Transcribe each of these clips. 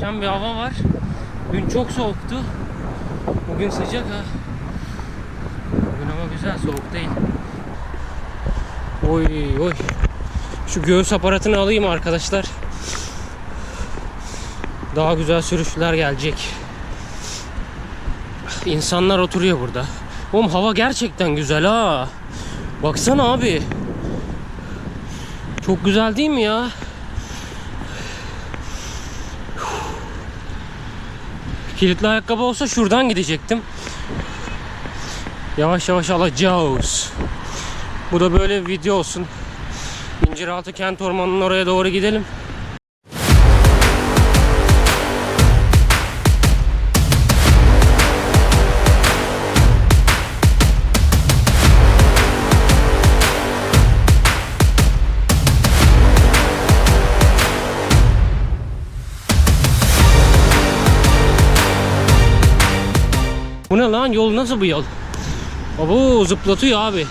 Muhteşem bir hava var. Dün çok soğuktu. Bugün sıcak ha. Bugün ama güzel soğuk değil. Oy oy. Şu göğüs aparatını alayım arkadaşlar. Daha güzel sürüşler gelecek. İnsanlar oturuyor burada. Oğlum hava gerçekten güzel ha. Baksana abi. Çok güzel değil mi ya? Kilitli ayakkabı olsa şuradan gidecektim. Yavaş yavaş alacağız. Bu da böyle bir video olsun. İnciraltı kent ormanının oraya doğru gidelim. Bu ne lan? Yol nasıl bu yol? Abo zıplatıyor abi.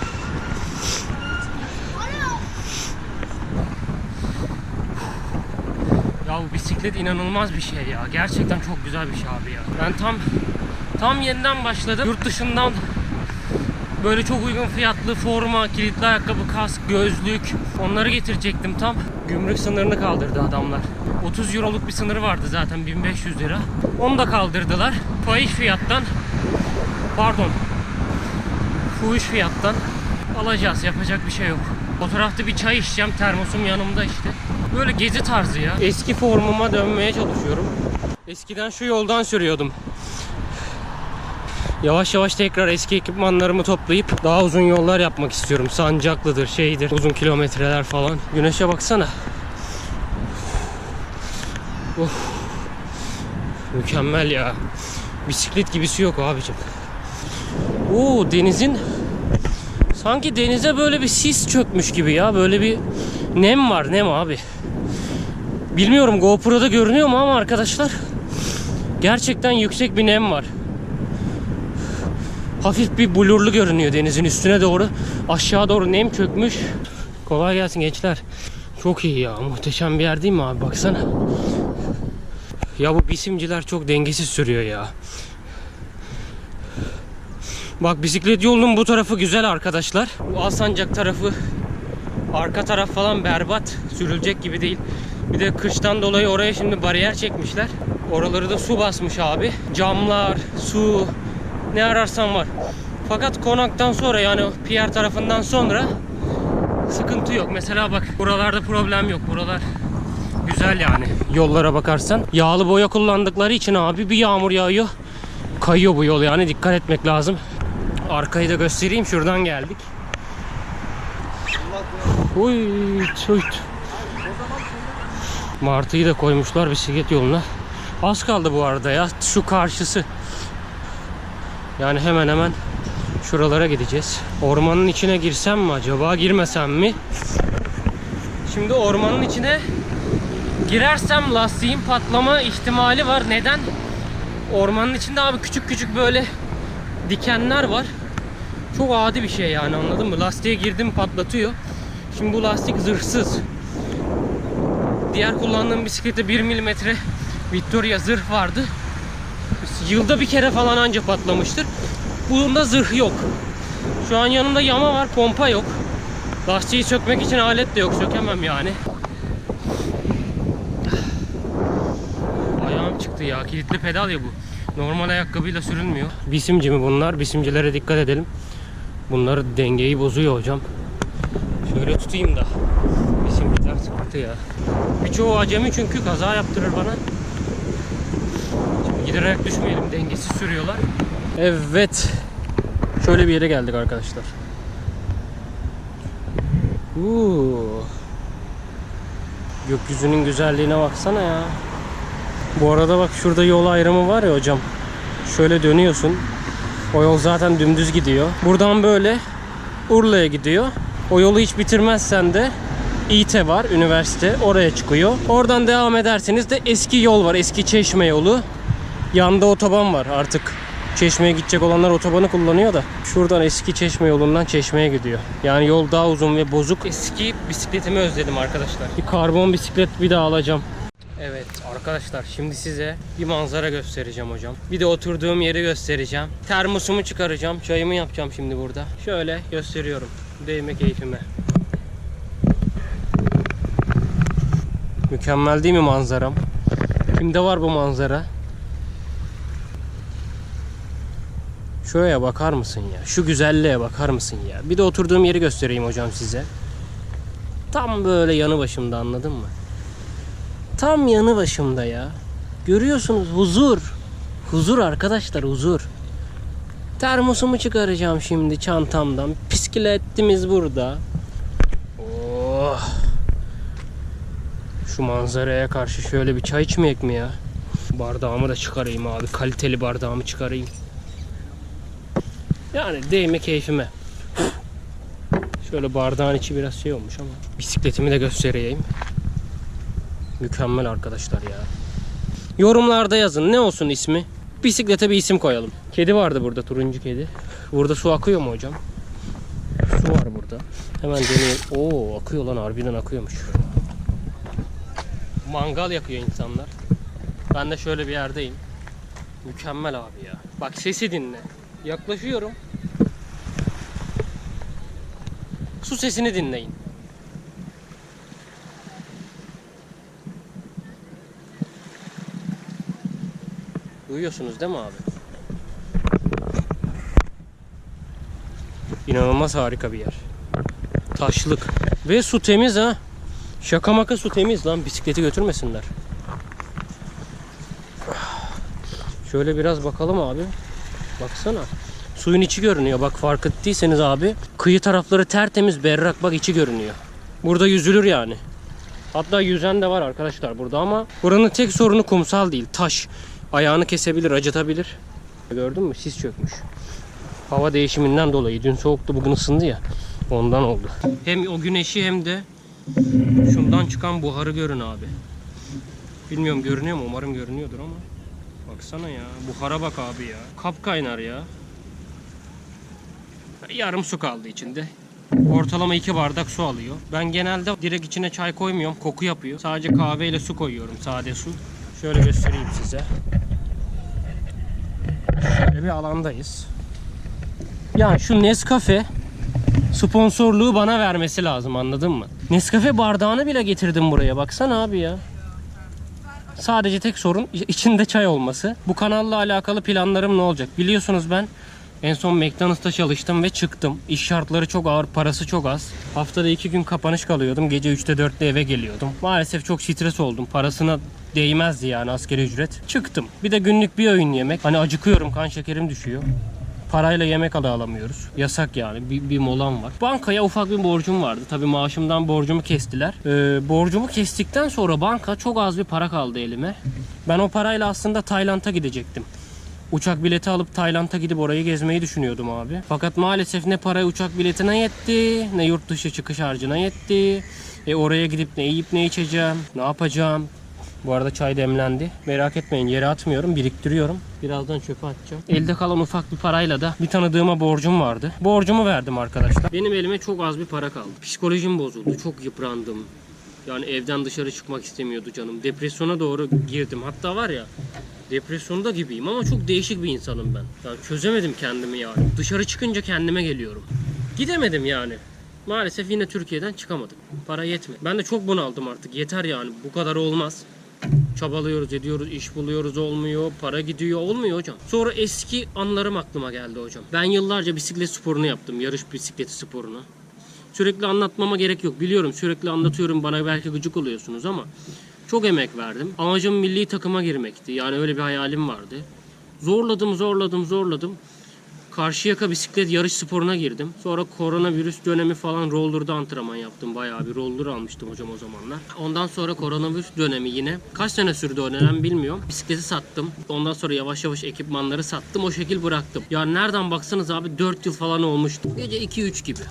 Ya bu bisiklet inanılmaz bir şey ya. Gerçekten çok güzel bir şey abi ya. Ben tam tam yeniden başladım. Yurt dışından böyle çok uygun fiyatlı forma, kilitli ayakkabı, kask, gözlük onları getirecektim tam. Gümrük sınırını kaldırdı adamlar. 30 euroluk bir sınırı vardı zaten 1500 lira. Onu da kaldırdılar. Fahiş fiyattan pardon fuhuş fiyattan alacağız yapacak bir şey yok. Fotoğrafta bir çay içeceğim termosum yanımda işte. Böyle gezi tarzı ya. Eski formuma dönmeye çalışıyorum. Eskiden şu yoldan sürüyordum. Yavaş yavaş tekrar eski ekipmanlarımı toplayıp daha uzun yollar yapmak istiyorum. Sancaklıdır, şeydir, uzun kilometreler falan. Güneşe baksana. Of. Mükemmel ya. Bisiklet gibisi yok abicim. Oo denizin sanki denize böyle bir sis çökmüş gibi ya. Böyle bir nem var nem abi. Bilmiyorum GoPro'da görünüyor mu ama arkadaşlar gerçekten yüksek bir nem var. Hafif bir blurlu görünüyor denizin üstüne doğru. Aşağı doğru nem çökmüş. Kolay gelsin gençler. Çok iyi ya. Muhteşem bir yer değil mi abi? Baksana. Ya bu bisimciler çok dengesiz sürüyor ya. Bak bisiklet yolunun bu tarafı güzel arkadaşlar. Bu Alsancak tarafı arka taraf falan berbat. Sürülecek gibi değil. Bir de kıştan dolayı oraya şimdi bariyer çekmişler. Oraları da su basmış abi. Camlar, su ne ararsan var. Fakat konaktan sonra yani Pierre tarafından sonra sıkıntı yok. Mesela bak buralarda problem yok. Buralar güzel yani. Yollara bakarsan. Yağlı boya kullandıkları için abi bir yağmur yağıyor. Kayıyor bu yol yani dikkat etmek lazım. Arkayı da göstereyim. Şuradan geldik. Uyt uyt. Martıyı da koymuşlar bisiklet yoluna. Az kaldı bu arada ya. Şu karşısı. Yani hemen hemen şuralara gideceğiz. Ormanın içine girsem mi acaba? Girmesem mi? Şimdi ormanın içine girersem lastiğin patlama ihtimali var. Neden? Ormanın içinde abi küçük küçük böyle dikenler var. Çok adi bir şey yani anladın mı? Lastiğe girdim patlatıyor. Şimdi bu lastik zırhsız. Diğer kullandığım bisiklette 1 milimetre Victoria zırh vardı. Yılda bir kere falan anca patlamıştır. Bunun zırh yok. Şu an yanımda yama var, pompa yok. Lastiği sökmek için alet de yok, sökemem yani. Çıktı ya, kilitli pedal ya bu. Normal ayakkabıyla sürülmüyor. Bisimci mi bunlar? Bisimcilere dikkat edelim. Bunlar dengeyi bozuyor hocam. Şöyle tutayım da. Bisimciler sıkıntı ya. Birçoğu acemi çünkü kaza yaptırır bana. Şimdi giderek düşmeyelim. Dengesiz sürüyorlar. Evet. Şöyle bir yere geldik arkadaşlar. Uuu. Gökyüzünün güzelliğine baksana ya. Bu arada bak şurada yol ayrımı var ya hocam. Şöyle dönüyorsun. O yol zaten dümdüz gidiyor. Buradan böyle Urla'ya gidiyor. O yolu hiç bitirmezsen de İTE var, üniversite. Oraya çıkıyor. Oradan devam ederseniz de eski yol var. Eski Çeşme yolu. Yanda otoban var artık. Çeşme'ye gidecek olanlar otobanı kullanıyor da. Şuradan eski Çeşme yolundan Çeşme'ye gidiyor. Yani yol daha uzun ve bozuk. Eski bisikletimi özledim arkadaşlar. Bir karbon bisiklet bir daha alacağım. Evet arkadaşlar şimdi size bir manzara göstereceğim hocam. Bir de oturduğum yeri göstereceğim. Termosumu çıkaracağım. Çayımı yapacağım şimdi burada. Şöyle gösteriyorum. Değme keyfime. Mükemmel değil mi manzaram? Kimde var bu manzara? Şuraya bakar mısın ya? Şu güzelliğe bakar mısın ya? Bir de oturduğum yeri göstereyim hocam size. Tam böyle yanı başımda anladın mı? Tam yanı başımda ya. Görüyorsunuz huzur. Huzur arkadaşlar huzur. Termosumu çıkaracağım şimdi çantamdan. Bisikletimiz burada. Oh. Şu manzaraya karşı şöyle bir çay içmeyek mi ya? Bardağımı da çıkarayım abi. Kaliteli bardağımı çıkarayım. Yani değme keyfime. Şöyle bardağın içi biraz şey olmuş ama. Bisikletimi de göstereyim. Mükemmel arkadaşlar ya. Yorumlarda yazın ne olsun ismi. Bisiklete bir isim koyalım. Kedi vardı burada turuncu kedi. Burada su akıyor mu hocam? Su var burada. Hemen deneyelim. Oo akıyor lan harbiden akıyormuş. Mangal yakıyor insanlar. Ben de şöyle bir yerdeyim. Mükemmel abi ya. Bak sesi dinle. Yaklaşıyorum. Su sesini dinleyin. Duyuyorsunuz değil mi abi? İnanılmaz harika bir yer. Taşlık. Ve su temiz ha. Şaka maka su temiz lan. Bisikleti götürmesinler. Şöyle biraz bakalım abi. Baksana. Suyun içi görünüyor. Bak fark ettiyseniz abi. Kıyı tarafları tertemiz berrak. Bak içi görünüyor. Burada yüzülür yani. Hatta yüzen de var arkadaşlar burada ama buranın tek sorunu kumsal değil. Taş. Ayağını kesebilir, acıtabilir. Gördün mü? Sis çökmüş. Hava değişiminden dolayı. Dün soğuktu, bugün ısındı ya. Ondan oldu. Hem o güneşi hem de şundan çıkan buharı görün abi. Bilmiyorum görünüyor mu? Umarım görünüyordur ama. Baksana ya. Buhara bak abi ya. Kap kaynar ya. Yarım su kaldı içinde. Ortalama iki bardak su alıyor. Ben genelde direkt içine çay koymuyorum. Koku yapıyor. Sadece kahve ile su koyuyorum. Sade su. Şöyle göstereyim size. Şöyle bir alandayız. Ya şu Nescafe sponsorluğu bana vermesi lazım anladın mı? Nescafe bardağını bile getirdim buraya. Baksana abi ya. Sadece tek sorun içinde çay olması. Bu kanalla alakalı planlarım ne olacak? Biliyorsunuz ben en son McDonald's'ta çalıştım ve çıktım. İş şartları çok ağır, parası çok az. Haftada iki gün kapanış kalıyordum. Gece 3'te 4'te eve geliyordum. Maalesef çok stres oldum. Parasına değmezdi yani askeri ücret. Çıktım. Bir de günlük bir öğün yemek. Hani acıkıyorum, kan şekerim düşüyor. Parayla yemek alı alamıyoruz. Yasak yani. Bir, bir molam var. Bankaya ufak bir borcum vardı. Tabii maaşımdan borcumu kestiler. Ee, borcumu kestikten sonra banka çok az bir para kaldı elime. Ben o parayla aslında Tayland'a gidecektim. Uçak bileti alıp Tayland'a gidip orayı gezmeyi düşünüyordum abi. Fakat maalesef ne para uçak biletine yetti, ne yurt dışı çıkış harcına yetti. E oraya gidip ne yiyip ne içeceğim, ne yapacağım. Bu arada çay demlendi. Merak etmeyin yere atmıyorum, biriktiriyorum. Birazdan çöpe atacağım. Elde kalan ufak bir parayla da bir tanıdığıma borcum vardı. Borcumu verdim arkadaşlar. Benim elime çok az bir para kaldı. Psikolojim bozuldu. Çok yıprandım. Yani evden dışarı çıkmak istemiyordu canım. Depresyona doğru girdim. Hatta var ya depresyonda gibiyim ama çok değişik bir insanım ben. Yani çözemedim kendimi yani. Dışarı çıkınca kendime geliyorum. Gidemedim yani. Maalesef yine Türkiye'den çıkamadım. Para yetmedi. Ben de çok bunaldım artık. Yeter yani. Bu kadar olmaz. Çabalıyoruz, ediyoruz, iş buluyoruz olmuyor, para gidiyor olmuyor hocam. Sonra eski anlarım aklıma geldi hocam. Ben yıllarca bisiklet sporunu yaptım, yarış bisikleti sporunu. Sürekli anlatmama gerek yok. Biliyorum sürekli anlatıyorum bana belki gıcık oluyorsunuz ama çok emek verdim. Amacım milli takıma girmekti. Yani öyle bir hayalim vardı. Zorladım, zorladım, zorladım. Karşıyaka bisiklet yarış sporuna girdim. Sonra koronavirüs dönemi falan roller'da antrenman yaptım. Bayağı bir roller almıştım hocam o zamanlar. Ondan sonra koronavirüs dönemi yine. Kaç sene sürdü o dönem bilmiyorum. Bisikleti sattım. Ondan sonra yavaş yavaş ekipmanları sattım. O şekil bıraktım. Yani nereden baksanız abi 4 yıl falan olmuştu. Gece 2-3 gibi.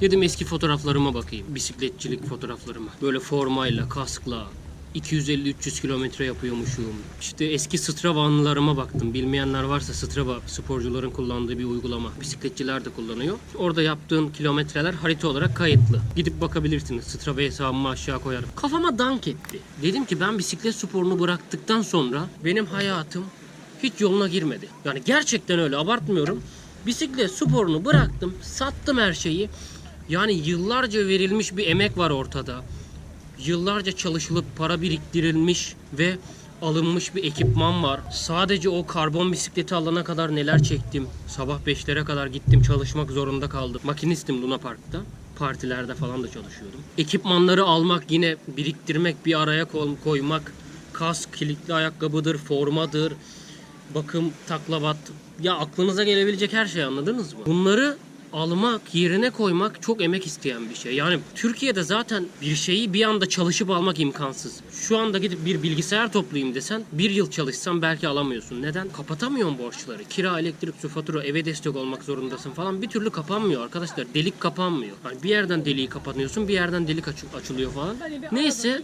Dedim eski fotoğraflarıma bakayım. Bisikletçilik fotoğraflarıma. Böyle formayla, kaskla, 250-300 kilometre yapıyormuşum. İşte eski Strava anılarıma baktım. Bilmeyenler varsa Strava sporcuların kullandığı bir uygulama. Bisikletçiler de kullanıyor. Orada yaptığın kilometreler harita olarak kayıtlı. Gidip bakabilirsiniz. Strava hesabımı aşağı koyarım. Kafama dank etti. Dedim ki ben bisiklet sporunu bıraktıktan sonra benim hayatım hiç yoluna girmedi. Yani gerçekten öyle abartmıyorum. Bisiklet sporunu bıraktım, sattım her şeyi. Yani yıllarca verilmiş bir emek var ortada. Yıllarca çalışılıp para biriktirilmiş ve alınmış bir ekipman var. Sadece o karbon bisikleti alana kadar neler çektim. Sabah 5'lere kadar gittim çalışmak zorunda kaldım. Makinistim Luna Park'ta. Partilerde falan da çalışıyordum. Ekipmanları almak yine biriktirmek bir araya koy- koymak. Kask, kilitli ayakkabıdır, formadır, bakım, taklavat. Ya aklınıza gelebilecek her şey anladınız mı? Bunları almak, yerine koymak çok emek isteyen bir şey. Yani Türkiye'de zaten bir şeyi bir anda çalışıp almak imkansız. Şu anda gidip bir bilgisayar toplayayım desen bir yıl çalışsan belki alamıyorsun. Neden? Kapatamıyorsun borçları. Kira, elektrik, su, fatura, eve destek olmak zorundasın falan. Bir türlü kapanmıyor arkadaşlar. Delik kapanmıyor. Yani bir yerden deliği kapanıyorsun, bir yerden delik açı- açılıyor falan. Neyse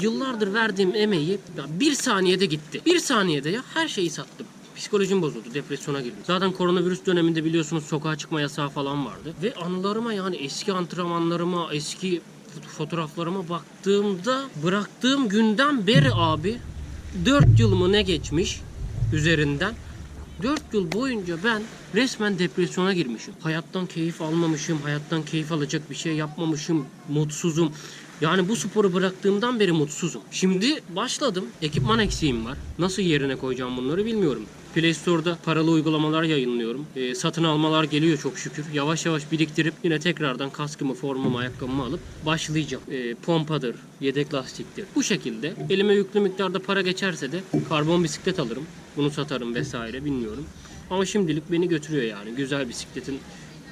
Yıllardır verdiğim emeği ya bir saniyede gitti. Bir saniyede ya her şeyi sattım. Psikolojim bozuldu, depresyona girdim. Zaten koronavirüs döneminde biliyorsunuz sokağa çıkma yasağı falan vardı. Ve anılarıma yani eski antrenmanlarıma, eski fot- fotoğraflarıma baktığımda bıraktığım günden beri abi 4 yıl mı ne geçmiş üzerinden 4 yıl boyunca ben resmen depresyona girmişim. Hayattan keyif almamışım, hayattan keyif alacak bir şey yapmamışım, mutsuzum. Yani bu sporu bıraktığımdan beri mutsuzum. Şimdi başladım. Ekipman eksiğim var. Nasıl yerine koyacağım bunları bilmiyorum. Play Store'da paralı uygulamalar yayınlıyorum. Ee, satın almalar geliyor çok şükür. Yavaş yavaş biriktirip yine tekrardan kaskımı, formamı, ayakkabımı alıp başlayacağım. Ee, pompadır, yedek lastiktir. Bu şekilde elime yüklü miktarda para geçerse de karbon bisiklet alırım. Bunu satarım vesaire bilmiyorum. Ama şimdilik beni götürüyor yani. Güzel bisikletin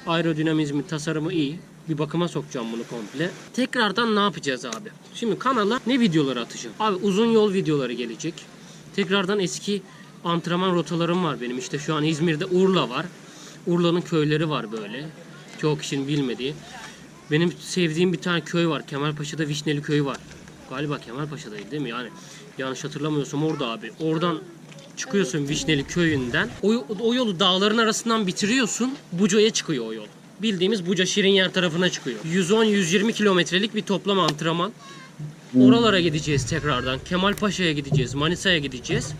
aerodinamizmi, tasarımı iyi. Bir bakıma sokacağım bunu komple. Tekrardan ne yapacağız abi? Şimdi kanala ne videoları atacağım? Abi uzun yol videoları gelecek. Tekrardan eski antrenman rotalarım var benim. İşte şu an İzmir'de Urla var. Urla'nın köyleri var böyle. Çoğu kişinin bilmediği. Benim sevdiğim bir tane köy var. Kemalpaşa'da Vişneli köyü var. Galiba Kemalpaşa'daydı değil mi? Yani yanlış hatırlamıyorsam orada abi. Oradan çıkıyorsun Vişneli köyünden. O, o yolu dağların arasından bitiriyorsun. Buca'ya çıkıyor o yol. Bildiğimiz Buca Şirinyer tarafına çıkıyor. 110-120 kilometrelik bir toplam antrenman. Oralara gideceğiz tekrardan. Kemalpaşa'ya gideceğiz. Manisa'ya gideceğiz.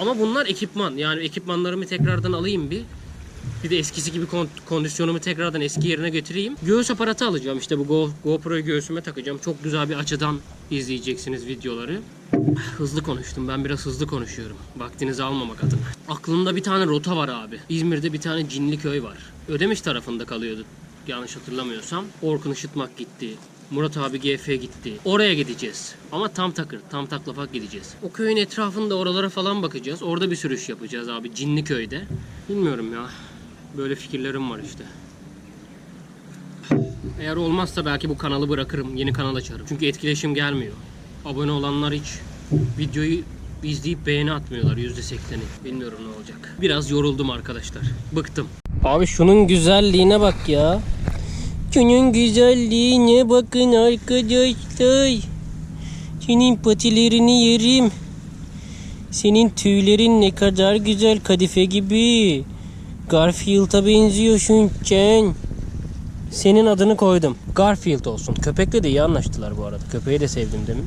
Ama bunlar ekipman. Yani ekipmanlarımı tekrardan alayım bir. Bir de eskisi gibi kon- kondisyonumu tekrardan eski yerine getireyim. Göğüs aparatı alacağım. İşte bu Go- GoPro'yu göğsüme takacağım. Çok güzel bir açıdan izleyeceksiniz videoları. Hızlı konuştum. Ben biraz hızlı konuşuyorum. Vaktinizi almamak adına. Aklımda bir tane rota var abi. İzmir'de bir tane cinli köy var. Ödemiş tarafında kalıyordu. Yanlış hatırlamıyorsam. Orkun Işıtmak gitti. Murat abi GF gitti. Oraya gideceğiz. Ama tam takır, tam taklafak gideceğiz. O köyün etrafında oralara falan bakacağız. Orada bir sürüş yapacağız abi. Cinli köyde. Bilmiyorum ya. Böyle fikirlerim var işte. Eğer olmazsa belki bu kanalı bırakırım. Yeni kanal açarım. Çünkü etkileşim gelmiyor. Abone olanlar hiç videoyu izleyip beğeni atmıyorlar %80'i. Bilmiyorum ne olacak. Biraz yoruldum arkadaşlar. Bıktım. Abi şunun güzelliğine bak ya. Şunun güzelliğine bakın arkadaşlar. Senin patilerini yerim. Senin tüylerin ne kadar güzel kadife gibi. Garfield'a benziyorsun sen. Senin adını koydum. Garfield olsun. Köpekle de iyi anlaştılar bu arada. Köpeği de sevdim demin.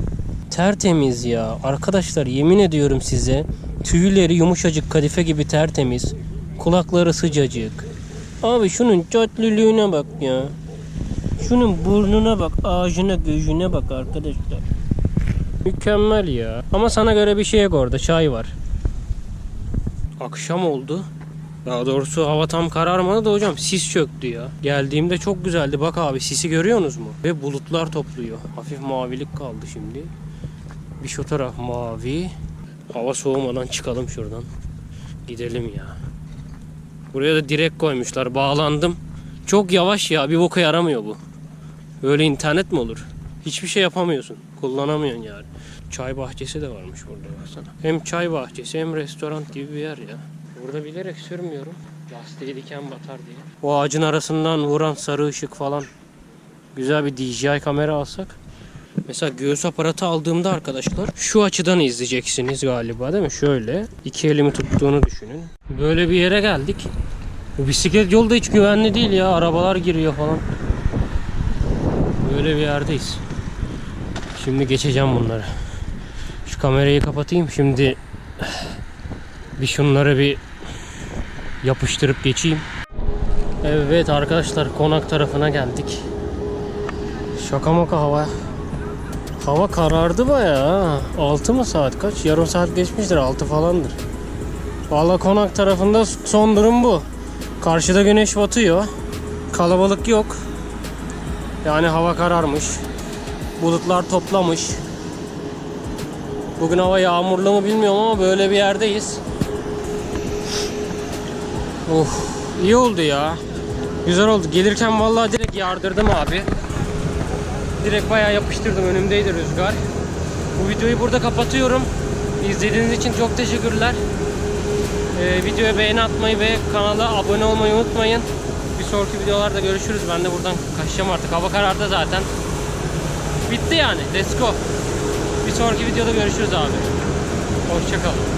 Tertemiz ya. Arkadaşlar yemin ediyorum size. Tüyleri yumuşacık kadife gibi tertemiz. Kulakları sıcacık. Abi şunun tatlılığına bak ya. Şunun burnuna bak, ağzına, gözüne bak arkadaşlar. Mükemmel ya. Ama sana göre bir şey yok orada. Çay var. Akşam oldu. Daha doğrusu hava tam kararmadı da hocam sis çöktü ya. Geldiğimde çok güzeldi. Bak abi sisi görüyorsunuz mu? Ve bulutlar topluyor. Hafif mavilik kaldı şimdi. Bir şu taraf mavi. Hava soğumadan çıkalım şuradan. Gidelim ya. Buraya da direk koymuşlar. Bağlandım. Çok yavaş ya. Bir boka yaramıyor bu. Böyle internet mi olur? Hiçbir şey yapamıyorsun. Kullanamıyorsun yani. Çay bahçesi de varmış burada baksana. Hem çay bahçesi hem restoran gibi bir yer ya. Burada bilerek sürmüyorum. Lastiği diken batar diye. O ağacın arasından vuran sarı ışık falan. Güzel bir DJI kamera alsak. Mesela göğüs aparatı aldığımda arkadaşlar şu açıdan izleyeceksiniz galiba değil mi? Şöyle iki elimi tuttuğunu düşünün. Böyle bir yere geldik. Bu bisiklet yolu da hiç güvenli değil ya. Arabalar giriyor falan. Böyle bir yerdeyiz. Şimdi geçeceğim bunları. Şu kamerayı kapatayım. Şimdi bir şunları bir yapıştırıp geçeyim. Evet arkadaşlar konak tarafına geldik. Şaka maka hava. Hava karardı bayağı. ha. 6 mı saat kaç? Yarım saat geçmiştir 6 falandır. Valla konak tarafında son durum bu. Karşıda güneş batıyor. Kalabalık yok. Yani hava kararmış. Bulutlar toplamış. Bugün hava yağmurlu mu bilmiyorum ama böyle bir yerdeyiz. Of iyi oldu ya. Güzel oldu. Gelirken vallahi direkt yardırdım abi. Direkt bayağı yapıştırdım. Önümdeydi rüzgar. Bu videoyu burada kapatıyorum. İzlediğiniz için çok teşekkürler. Ee, videoya beğeni atmayı ve kanala abone olmayı unutmayın. Bir sonraki videolarda görüşürüz. Ben de buradan kaçacağım artık. Hava karardı zaten. Bitti yani. Let's go. Bir sonraki videoda görüşürüz abi. Hoşçakalın.